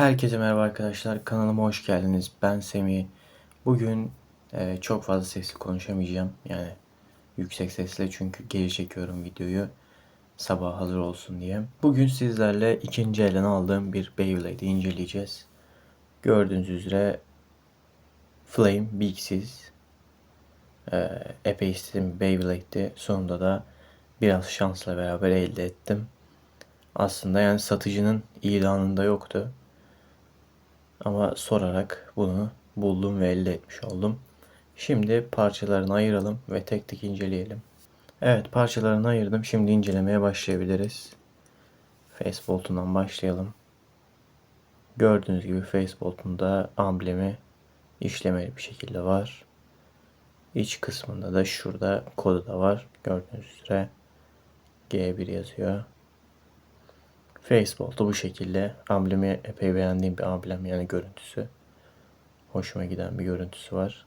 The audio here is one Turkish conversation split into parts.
Herkese merhaba arkadaşlar. Kanalıma hoş geldiniz. Ben Semih. Bugün e, çok fazla sesli konuşamayacağım. Yani yüksek sesle çünkü geri çekiyorum videoyu. Sabah hazır olsun diye. Bugün sizlerle ikinci elden aldığım bir Beyblade'i inceleyeceğiz. Gördüğünüz üzere Flame Bigsiz. E, epey istediğim Beyblade'di. Sonunda da biraz şansla beraber elde ettim. Aslında yani satıcının ilanında yoktu. Ama sorarak bunu buldum ve elde etmiş oldum. Şimdi parçalarını ayıralım ve tek tek inceleyelim. Evet parçalarını ayırdım. Şimdi incelemeye başlayabiliriz. Facebolt'undan başlayalım. Gördüğünüz gibi Facebolt'unda amblemi işlemeli bir şekilde var. İç kısmında da şurada kodu da var. Gördüğünüz üzere G1 yazıyor. Facebook'ta bu şekilde amblemi epey beğendiğim bir amblem yani görüntüsü. Hoşuma giden bir görüntüsü var.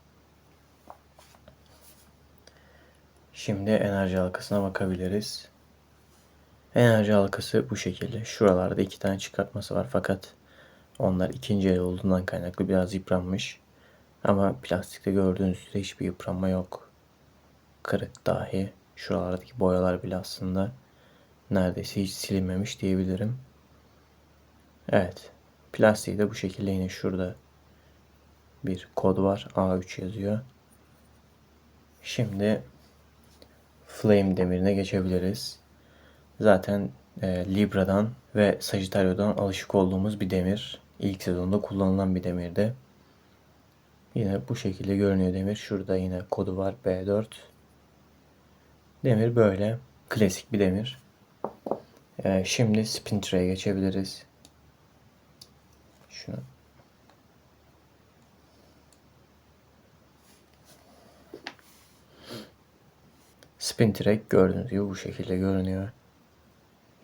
Şimdi enerji halkasına bakabiliriz. Enerji halkası bu şekilde. Şuralarda iki tane çıkartması var fakat onlar ikinci el olduğundan kaynaklı biraz yıpranmış. Ama plastikte gördüğünüz üzere hiçbir yıpranma yok. Kırık dahi. Şuralardaki boyalar bile aslında neredeyse hiç silinmemiş diyebilirim. Evet. Plastiği de bu şekilde yine şurada bir kod var. A3 yazıyor. Şimdi Flame demirine geçebiliriz. Zaten e, Libra'dan ve Sagittario'dan alışık olduğumuz bir demir. İlk sezonda kullanılan bir demirdi. Yine bu şekilde görünüyor demir. Şurada yine kodu var B4. Demir böyle. Klasik bir demir. Ee, şimdi spin tray'e geçebiliriz. Şunu. Spin track gördüğünüz gibi bu şekilde görünüyor.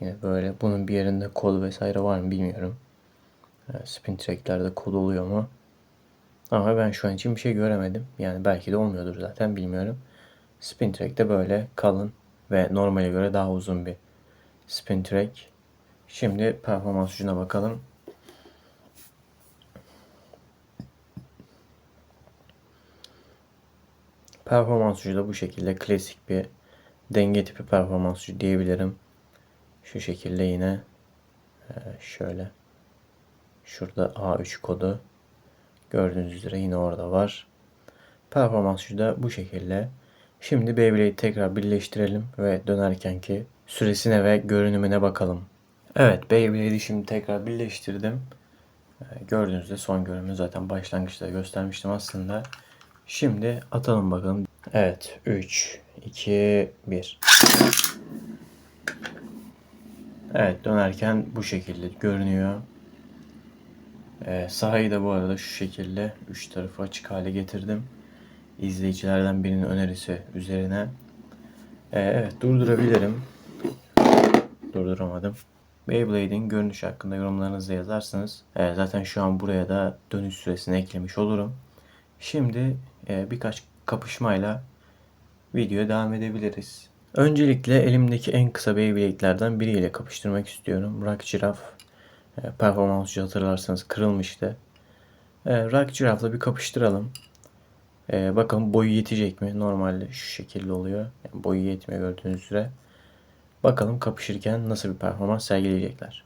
Yine böyle. Bunun bir yerinde kod vesaire var mı bilmiyorum. Ee, spin tracklerde kod oluyor mu? Ama ben şu an için bir şey göremedim. Yani belki de olmuyordur zaten bilmiyorum. Spin track de böyle kalın ve normale göre daha uzun bir spin track. Şimdi performans ucuna bakalım. Performans ucu da bu şekilde klasik bir denge tipi performans ucu diyebilirim. Şu şekilde yine e, şöyle şurada A3 kodu gördüğünüz üzere yine orada var. Performans ucu da bu şekilde. Şimdi Beyblade'i tekrar birleştirelim ve dönerken ki süresine ve görünümüne bakalım. Evet Beyblade'i şimdi tekrar birleştirdim. Ee, gördüğünüzde son görünümü zaten başlangıçta göstermiştim aslında. Şimdi atalım bakalım. Evet 3, 2, 1. Evet dönerken bu şekilde görünüyor. Ee, sahayı da bu arada şu şekilde üç tarafı açık hale getirdim. İzleyicilerden birinin önerisi üzerine. Ee, evet durdurabilirim durduramadım. Beyblade'in görünüş hakkında yorumlarınızı yazarsınız. E, zaten şu an buraya da dönüş süresini eklemiş olurum. Şimdi e, birkaç kapışmayla videoya devam edebiliriz. Öncelikle elimdeki en kısa Beyblade'lerden biriyle kapıştırmak istiyorum. Rock Giraffe. E, performansçı hatırlarsanız kırılmıştı. E, Rock Giraffe'la bir kapıştıralım. E, bakalım boyu yetecek mi? Normalde şu şekilde oluyor. Yani boyu yetmiyor gördüğünüz üzere. Bakalım kapışırken nasıl bir performans sergileyecekler.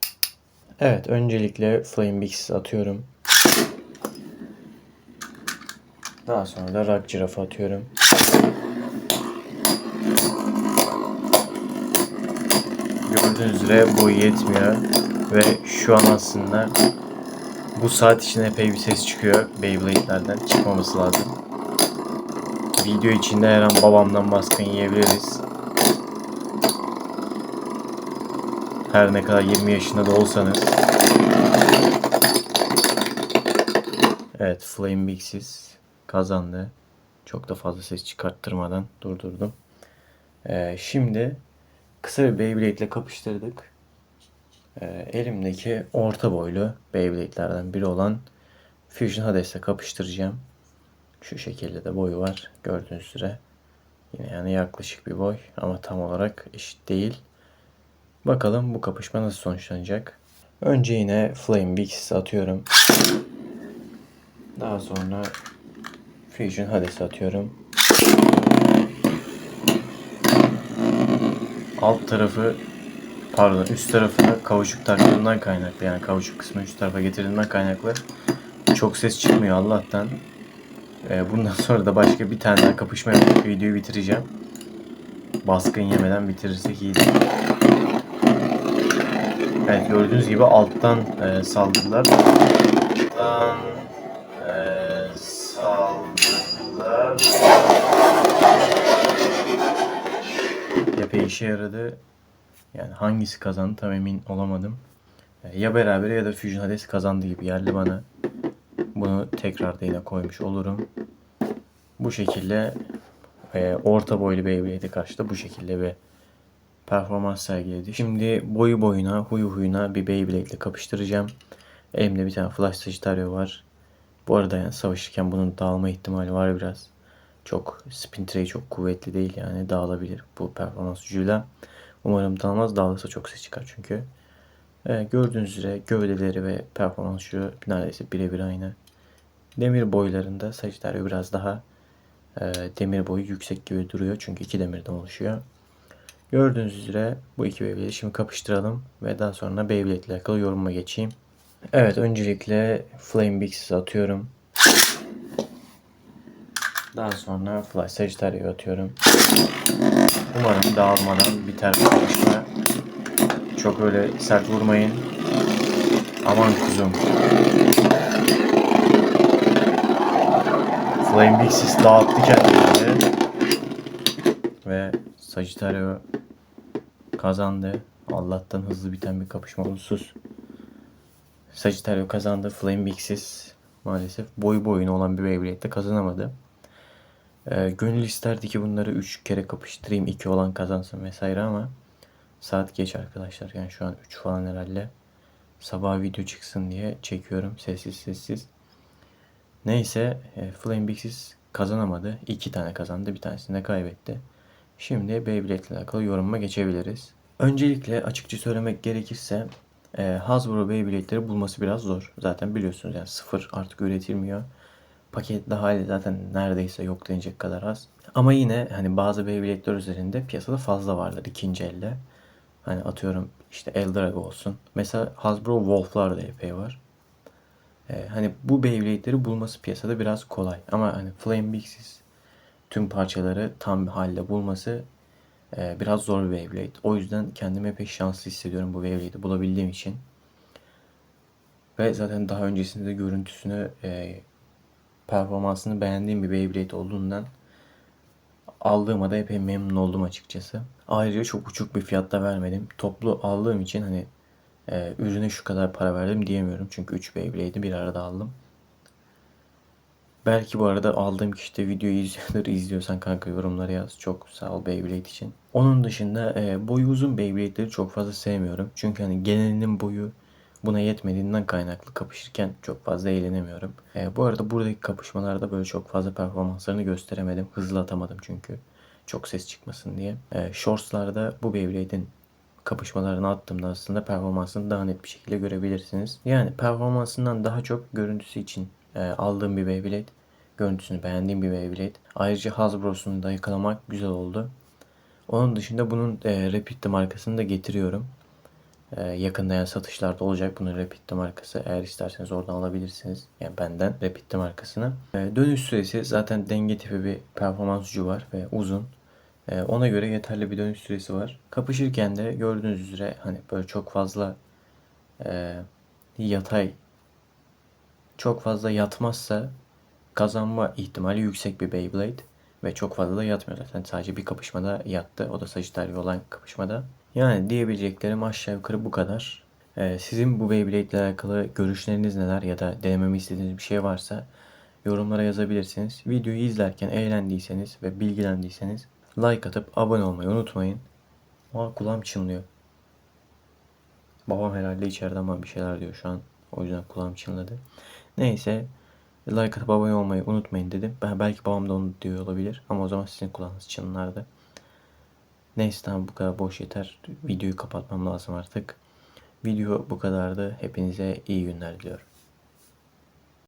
Evet öncelikle Flame Bix'i atıyorum. Daha sonra da Rock Giraffe atıyorum. Gördüğünüz üzere boyu yetmiyor. Ve şu an aslında bu saat için epey bir ses çıkıyor Beyblade'lerden. Çıkmaması lazım. Video içinde her an babamdan baskın yiyebiliriz. Her ne kadar 20 yaşında da olsanız. Evet Flame Big'siz kazandı. Çok da fazla ses çıkarttırmadan durdurdum. Ee, şimdi kısa bir Beyblade ile kapıştırdık. Ee, elimdeki orta boylu Beyblade'lerden biri olan Fusion Hades'le kapıştıracağım. Şu şekilde de boyu var. Gördüğünüz üzere. Yine yani yaklaşık bir boy ama tam olarak eşit değil. Bakalım bu kapışma nasıl sonuçlanacak. Önce yine Flame Vix atıyorum. Daha sonra Fusion Hades atıyorum. Alt tarafı pardon üst tarafına kauçuk taktığımdan kaynaklı yani kauçuk kısmı üst tarafa getirdiğimden kaynaklı çok ses çıkmıyor Allah'tan. Ee, bundan sonra da başka bir tane daha kapışma yapıp videoyu bitireceğim. Baskın yemeden bitirirsek iyi. Evet gördüğünüz gibi alttan e, saldırılar. Alttan e, saldırılar. Epey işe yaradı. Yani hangisi kazandı tam emin olamadım. E, Ya beraber ya da Fusion Hades kazandı gibi geldi bana. Bunu tekrar da koymuş olurum. Bu şekilde e, orta boylu Beyblade'e karşı da bu şekilde bir performans sergiledi. Şimdi boyu boyuna, huyu huyuna bir Beyblade ile kapıştıracağım. Elimde bir tane Flash Sagittario var. Bu arada yani savaşırken bunun dağılma ihtimali var biraz. Çok spin tray çok kuvvetli değil yani dağılabilir bu performans gücüyle. Umarım dağılmaz. Dağılırsa çok ses çıkar çünkü. Ee, gördüğünüz üzere gövdeleri ve performans gücü neredeyse birebir aynı. Demir boylarında Sagittario biraz daha e, demir boyu yüksek gibi duruyor. Çünkü iki demirden oluşuyor. Gördüğünüz üzere bu iki Beyblade'i şimdi kapıştıralım ve daha sonra Beyblade ile alakalı yorumuma geçeyim. Evet öncelikle Flame Bix'i atıyorum. Daha sonra Flash Sagittario'yu atıyorum. Umarım dağılmadan biter bu kapışma. Çok öyle sert vurmayın. Aman kuzum. Flame Bixis dağıttı kendini. Ve Sagittario kazandı. Allah'tan hızlı biten bir kapışma oldu. Sus. Sagittario kazandı. Flame Bixis maalesef boy boyuna olan bir Beyblade'de kazanamadı. Ee, gönül isterdi ki bunları 3 kere kapıştırayım. 2 olan kazansın vesaire ama saat geç arkadaşlar. Yani şu an 3 falan herhalde. Sabah video çıksın diye çekiyorum sessiz sessiz. Neyse e, Flame Bixis kazanamadı. 2 tane kazandı. Bir tanesini de kaybetti. Şimdi Beyblade ile alakalı yorumuma geçebiliriz. Öncelikle açıkça söylemek gerekirse e, Hasbro Beyblade'leri bulması biraz zor. Zaten biliyorsunuz yani sıfır artık üretilmiyor. Paketli hali zaten neredeyse yok denecek kadar az. Ama yine hani bazı Beyblade'ler üzerinde piyasada fazla vardır ikinci elde. Hani atıyorum işte Eldrago olsun. Mesela Hasbro Wolf'lar da epey var. Ee, hani bu Beyblade'leri bulması piyasada biraz kolay. Ama hani Flame Bixis tüm parçaları tam bir halde bulması e, biraz zor bir Beyblade. O yüzden kendimi epey şanslı hissediyorum bu Beyblade'i bulabildiğim için. Ve zaten daha öncesinde de görüntüsünü, e, performansını beğendiğim bir Beyblade olduğundan aldığıma da epey memnun oldum açıkçası. Ayrıca çok uçuk bir fiyatta vermedim. Toplu aldığım için hani e, ürüne şu kadar para verdim diyemiyorum. Çünkü 3 Beyblade'i bir arada aldım. Belki bu arada aldığım kişi de videoyu izliyordur. İzliyorsan kanka yorumlara yaz. Çok sağ ol Beyblade için. Onun dışında e, boyu uzun Beyblade'leri çok fazla sevmiyorum. Çünkü hani genelinin boyu buna yetmediğinden kaynaklı kapışırken çok fazla eğlenemiyorum. E, bu arada buradaki kapışmalarda böyle çok fazla performanslarını gösteremedim. Hızlı atamadım çünkü. Çok ses çıkmasın diye. E, shortslarda bu Beyblade'in kapışmalarını attığımda aslında performansını daha net bir şekilde görebilirsiniz. Yani performansından daha çok görüntüsü için e, aldığım bir Beyblade. Görüntüsünü beğendiğim bir Beyblade. Ayrıca Hasbro'sunu da yakalamak güzel oldu. Onun dışında bunun e, Rapid'li markasını da getiriyorum. E, yakında yani satışlarda olacak bunun Rapid'li markası. Eğer isterseniz oradan alabilirsiniz. Yani benden Rapid'li markasını. E, dönüş süresi zaten denge tipi bir performans gücü var ve uzun. E, ona göre yeterli bir dönüş süresi var. Kapışırken de gördüğünüz üzere hani böyle çok fazla e, yatay çok fazla yatmazsa kazanma ihtimali yüksek bir Beyblade. Ve çok fazla da yatmıyor zaten. Sadece bir kapışmada yattı. O da Sagittario olan kapışmada. Yani diyebileceklerim aşağı yukarı bu kadar. Ee, sizin bu Beyblade ile alakalı görüşleriniz neler ya da denememi istediğiniz bir şey varsa yorumlara yazabilirsiniz. Videoyu izlerken eğlendiyseniz ve bilgilendiyseniz like atıp abone olmayı unutmayın. Aa kulağım çınlıyor. Babam herhalde içeriden bana bir şeyler diyor şu an. O yüzden kulağım çınladı. Neyse like atıp abone olmayı unutmayın dedim. Ben belki babam da onu diyor olabilir ama o zaman sizin kulağınız çınlardı. Neyse tamam bu kadar boş yeter. Videoyu kapatmam lazım artık. Video bu kadardı. Hepinize iyi günler diliyorum.